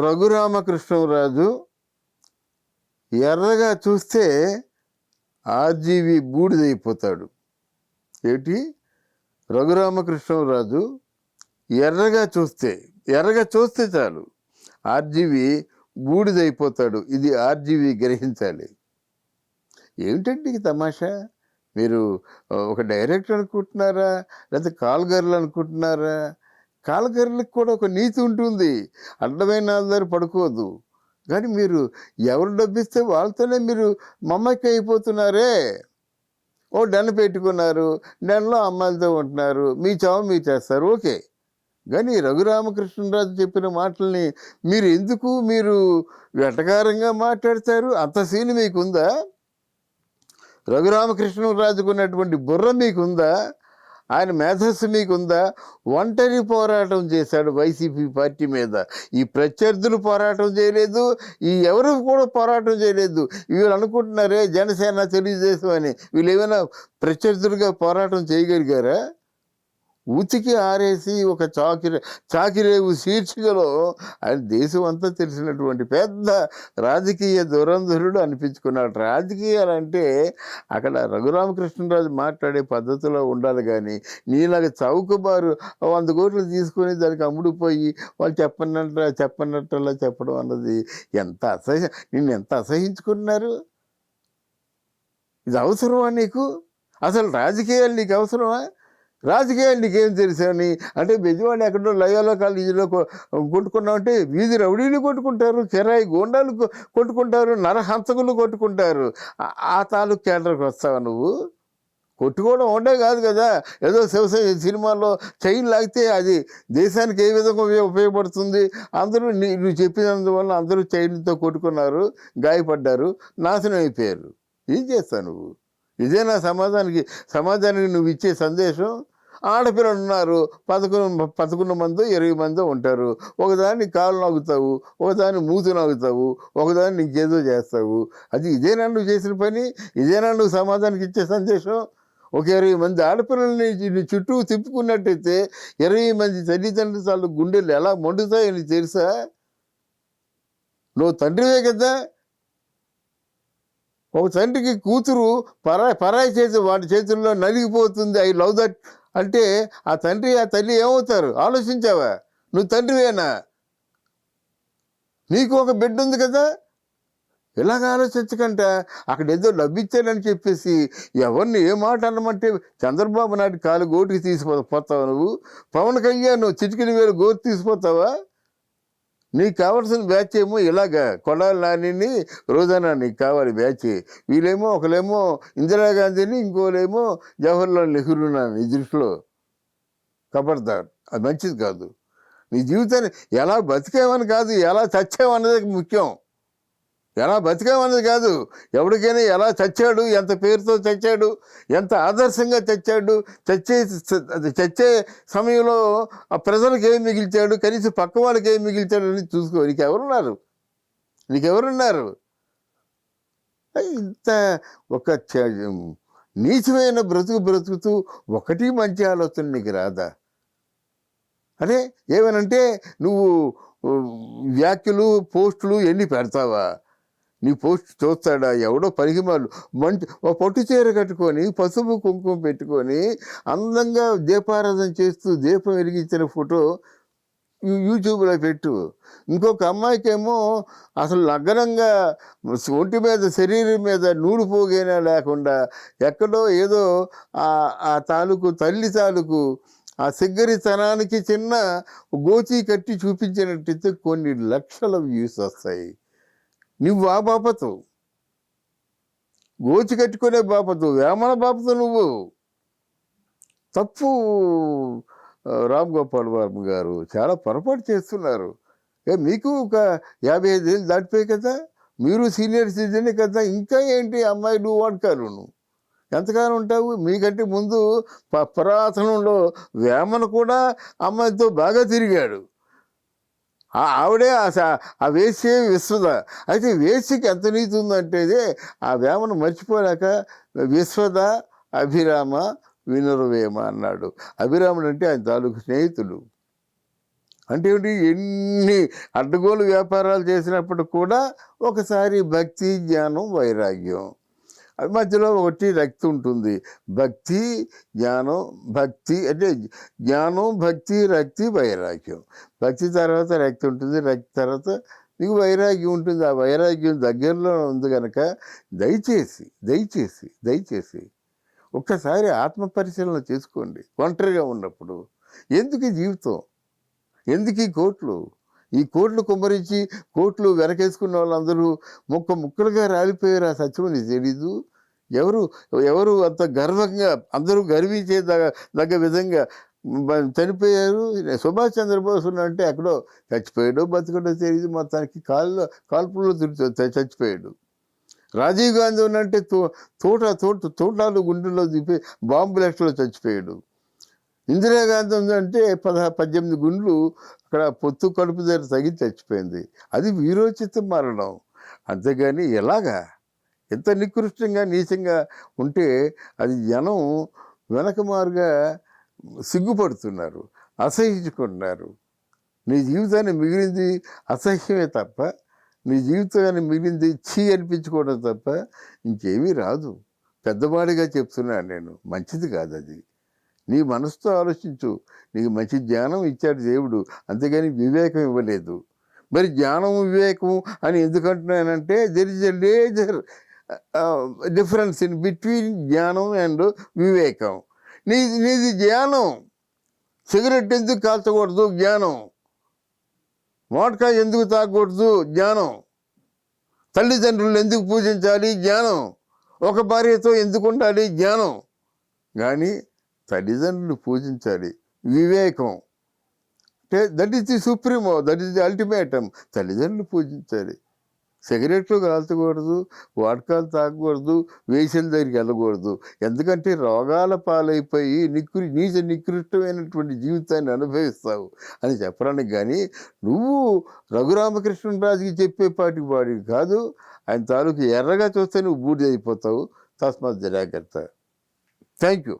రఘురామకృష్ణరాజు ఎర్రగా చూస్తే ఆర్జీవి బూడిదైపోతాడు. ఏంటి? రఘురామకృష్ణరాజు ఎర్రగా చూస్తే ఎర్రగా చూస్తే చాలు. ఆర్జీవి బూడిదైపోతాడు. ఇది ఆర్జీవి గ్రహించాలి. ఏమిటండి తమాషా? మీరు ఒక డైరెక్టర్ అనుకుంటున్నారా? లేకపోతే కాల్గర్లు అనుకుంటున్నారా? కాల్గర్లకు కూడా ఒక నీతి ఉంటుంది. అడ్డమైన ఆధారు పడుకోవద్దు కానీ మీరు ఎవరు డబ్బిస్తే వాళ్ళతోనే మీరు మమ్మకి అయిపోతున్నారే? ఓ డెన్ పెట్టుకున్నారు. డెన్లో అమ్మాయిలతో ఉంటున్నారు. మీ చావు మీ చేస్తారు. ఓకే. కానీ రఘురామకృష్ణరాజు చెప్పిన మాటల్ని మీరు ఎందుకు మీరు వెటకారంగా మాట్లాడతారు? అంత సీన్ మీకుందా? రఘురామకృష్ణరాజుకు ఉన్నటువంటి బుర్ర మీకుందా? ఆయన మేధస్సు మీకుందా ఒంటరి పోరాటం చేశాడు వైసీపీ పార్టీ మీద. ఈ ప్రత్యర్థులు పోరాటం చేయలేదు ఈ ఎవరు కూడా పోరాటం చేయలేదు. వీళ్ళు అనుకుంటున్నారే జనసేన తెలుగుదేశం అని. వీళ్ళు ఏమైనా ప్రత్యర్థులుగా పోరాటం చేయగలిగారా? ఉతికి ఆరేసి ఒక చాకిరే చాకిరేవు శీర్షికలో ఆయన దేశం అంతా తెలిసినటువంటి పెద్ద రాజకీయ దురంధరుడు అనిపించుకున్నాడు. రాజకీయాలంటే అక్కడ రఘురామకృష్ణరాజు మాట్లాడే పద్ధతిలో ఉండాలి కానీ నీలాగ చౌకబారు వంద కోట్లు తీసుకొని దానికి అమ్ముడుపోయి వాళ్ళు చెప్పనట్టు చెప్పనట్టలా చెప్పడం అన్నది ఎంత అసహ్య నిన్ను ఎంత అసహించుకున్నారు ఇది అవసరమా నీకు? అసలు రాజకీయాలు నీకు అవసరమా? రాజకీయాలు నీకేం తెలుసని అంటే బెజవాడి ఎక్కడో లయోలో కాలేజీలో కొట్టుకున్నామంటే వీధి రౌడీలు కొట్టుకుంటారు కిరాయి గోండాలు కొట్టుకుంటారు నరహంతకులు కొట్టుకుంటారు. ఆ- తాలూకు కేంద్రకు వస్తావా నువ్వు? కొట్టుకోవడం ఉండే కాదు కదా. ఏదో శివసేన సినిమాలో చైన్ లాగితే అది దేశానికి ఏ విధంగా ఉపయోగపడుతుంది? అందరూ నీ నువ్వు చెప్పినందువల్ల అందరూ చైన్తో కొట్టుకున్నారు గాయపడ్డారు నాశనం అయిపోయారు. ఏం చేస్తావు నువ్వు? ఇదే నా సమాజానికి సమాజానికి నువ్వు ఇచ్చే సందేశం? ఆడపిల్లలు ఉన్నారు పదకొండు పదకొండు మందో ఇరవై మందో ఉంటారు. ఒకదాన్ని కాలు నవ్వుతావు ఒకదాన్ని మూతి నవ్వుతావు ఒకదాన్ని ఇంకేదో చేస్తావు. అది ఇదేనా నువ్వు చేసిన పని? ఇదేనా నువ్వు సమాజానికి ఇచ్చే సందేశం? ఒక ఇరవై మంది ఆడపిల్లల్ని చుట్టూ తిప్పుకున్నట్టయితే ఇరవై మంది తల్లిదండ్రులు చాలు గుండెలు ఎలా మండుతాయో నీకు తెలుసా? నువ్వు తండ్రివే కదా? ఒక తండ్రికి కూతురు పరాయి పరాయి చేతి వాడి చేతుల్లో నలిగిపోతుంది. ఐ లవ్ దట్ అంటే ఆ తండ్రి ఆ తల్లి ఏమవుతారు? ఆలోచించావా? నువ్వు తండ్రివేనా? నీకు ఒక బిడ్డ ఉంది కదా? ఇలాగ ఆలోచించకంట? అక్కడ ఏదో లభించానని చెప్పేసి ఎవరిని ఏ మాట అన్నమంటే చంద్రబాబు నాయుడు కాలు గోటికి తీసిపో పోతావా నువ్వు? పవన్ కళ్యాణ్ నువ్వు చిటికిన వేలు గోటు తీసిపోతావా? నీకు కావాల్సిన బ్యాచ్ ఏమో ఇలాగా కొడాలి నానిని రోజానా నీకు కావాలి బ్యాచ్. వీళ్ళేమో ఒకలేమో ఇందిరాగాంధీని ఇంకోలేమో జవహర్లాల్ నెహ్రూ నాని నీ దృష్టిలో కబర్దార్ అది మంచిది కాదు. నీ జీవితాన్ని ఎలా బతికేవని కాదు ఎలా చచ్చామన్నది ముఖ్యం. ఎలా బతికామన్నది కాదు. ఎవరికైనా ఎలా చచ్చాడు ఎంత పేరుతో చచ్చాడు ఎంత ఆదర్శంగా చచ్చాడు చచ్చే అది చచ్చే సమయంలో ఆ ప్రజలకు ఏం మిగిల్చాడు కనీసం పక్క వాళ్ళకి ఏం మిగిల్చాడు అని చూసుకో నీకెవరున్నారు? నీకెవరున్నారు? ఇంత ఒక చ- నీచమైన బ్రతుకు బ్రతుకుతూ ఒకటి మంచి ఆలోచన నీకు రాదా? అరే ఏమనంటే నువ్వు వ్యాఖ్యలు పోస్టులు ఎన్ని పెడతావా? నీ పోస్ట్ చూస్తాడా? ఎవడో పనికిమాలు మంచి ఒక పట్టు చీర కట్టుకొని పసుపు కుంకుమ పెట్టుకొని అందంగా దీపారాధన చేస్తూ దీపం వెలిగించిన ఫోటో యూట్యూబ్లో పెట్టు. ఇంకొక అమ్మాయికేమో అసలు నగ్నంగా ఒంటి మీద శరీరం మీద నూరు పోగైనా లేకుండా ఎక్కడో ఏదో ఆ ఆ తాలూకు తల్లి తాలూకు ఆ సిగ్గరితనానికి చిన్న గోచి కట్టి చూపించినట్టయితే కొన్ని లక్షల వ్యూస్ వస్తాయి. నువ్వు ఆ బాపతు. గోచి కట్టుకునే బాపతు వేమన బాపతు నువ్వు. తప్పు రామ్ గోపాల్ వర్మ గారు చాలా పొరపాటు చేస్తున్నారు. ఏ మీకు ఒక యాభై ఐదు ఏళ్ళు దాటిపోయి కదా మీరు సీనియర్ సిటిజనే కదా ఇంకా ఏంటి అమ్మాయి నువ్వు వాడుకాలు నువ్వు ఎంతకాలం ఉంటావు మీకంటే ముందు ప- పురాతనంలో వేమన కూడా అమ్మాయితో బాగా తిరిగాడు. ఆవిడే ఆ ఆ వేసే విశ్వద. అయితే వేసికి ఎంత నీతి ఉందంటేది ఆ వేమను మర్చిపోయాక విశ్వద అభిరామ వినురవేమ అన్నాడు. అభిరాముడు అంటే ఆయన తాలూకు స్నేహితుడు అంటే ఏమిటి? ఎన్ని అడ్డగోలు వ్యాపారాలు చేసినప్పుడు కూడా ఒకసారి భక్తి జ్ఞానం వైరాగ్యం. మధ్యలో ఒకటి రక్తి ఉంటుంది. భక్తి జ్ఞానం భక్తి అంటే జ్ఞానం భక్తి రక్తి వైరాగ్యం. భక్తి తర్వాత రక్తి ఉంటుంది రక్తి తర్వాత నీకు వైరాగ్యం ఉంటుంది. ఆ వైరాగ్యం దగ్గరలో ఉంది కనుక దయచేసి దయచేసి దయచేసి ఒక్కసారి ఆత్మ పరిశీలన చేసుకోండి. ఒంటరిగా ఉన్నప్పుడు. ఎందుకు జీవితం? ఎందుకు ఈ కోట్లు? ఈ కోట్లు కుమ్మరించి కోట్లు వెనకేసుకున్న వాళ్ళందరూ ముక్క ముక్కలుగా రాలిపోయారు. ఆ సత్యం నీకు తెలీదు. ఎవరు ఎవరు అంత గర్వంగా అందరూ గర్వించే దగ్గ దగ్గ విధంగా చనిపోయారు. సుభాష్ చంద్రబోస్ అంటే ఎక్కడో చచ్చిపోయాడో బతికడో తెలియదు మొత్తానికి కాళ్ళు కాల్పుల్లో తిరుగుతూ చచ్చిపోయాడు. రాజీవ్ గాంధీ ఉన్నంటే తో తోట తోట తోటాలు గుండెల్లో దిపి బాంబు లెక్కలో చచ్చిపోయాడు. ఇందిరాగాంధీ ఉందంటే పద పద్దెనిమిది గుండ్లు అక్కడ పొత్తు కడుపు దగ్గర తగి చచ్చిపోయింది. అది వీరోచిత మరణం. అంతేగాని ఎలాగా? ఎంత నికృష్టంగా నీచంగా ఉంటే అది జనం వెనకమారుగా సిగ్గుపడుతున్నారు అసహించుకుంటున్నారు. నీ జీవితాన్ని మిగిలింది అసహ్యమే తప్ప నీ జీవితాన్ని మిగిలింది చీ అనిపించుకోవడం తప్ప ఇంకేమీ రాదు. పెద్దవాడిగా చెప్తున్నాను నేను మంచిది కాదు అది నీ మనసుతో ఆలోచించు. నీకు మంచి జ్ఞానం ఇచ్చాడు దేవుడు. అంతేగాని వివేకం ఇవ్వలేదు. మరి uh, uh, జ్ఞానం వివేకం అని ఎందుకు అంటున్నానంటే there is a laser difference in between జ్ఞానం అండ్ వివేకం. నీ నీది జ్ఞానం. సిగరెట్ ఎందుకు కాల్చకూడదు? జ్ఞానం. మోటకా ఎందుకు తాగకూడదు? జ్ఞానం. తల్లిదండ్రులు ఎందుకు పూజించాలి? జ్ఞానం. ఒక భార్యతో ఎందుకు ఉండాలి? జ్ఞానం. కానీ తల్లిదండ్రులు పూజించాలి. వివేకం. అంటే that is the supremo that is the ultimatum తల్లిదండ్రులు పూజించాలి. సిగరెట్లు కాల్చకూడదు వాడకాలు తాగకూడదు వేసిన దగ్గరికి వెళ్ళకూడదు. ఎందుకంటే రోగాల పాలైపోయి నికృ నీచ నికృష్టమైనటువంటి జీవితాన్ని అనుభవిస్తావు అని చెప్పడానికి కానీ నువ్వు రఘురామకృష్ణరాజుకి చెప్పే పాటికి వాడివి కాదు. ఆయన తాలూకు ఎర్రగా చూస్తే నువ్వు బూడిద అయిపోతావు. తస్మాత్ జాగ్రత్త థ్యాంక్ యూ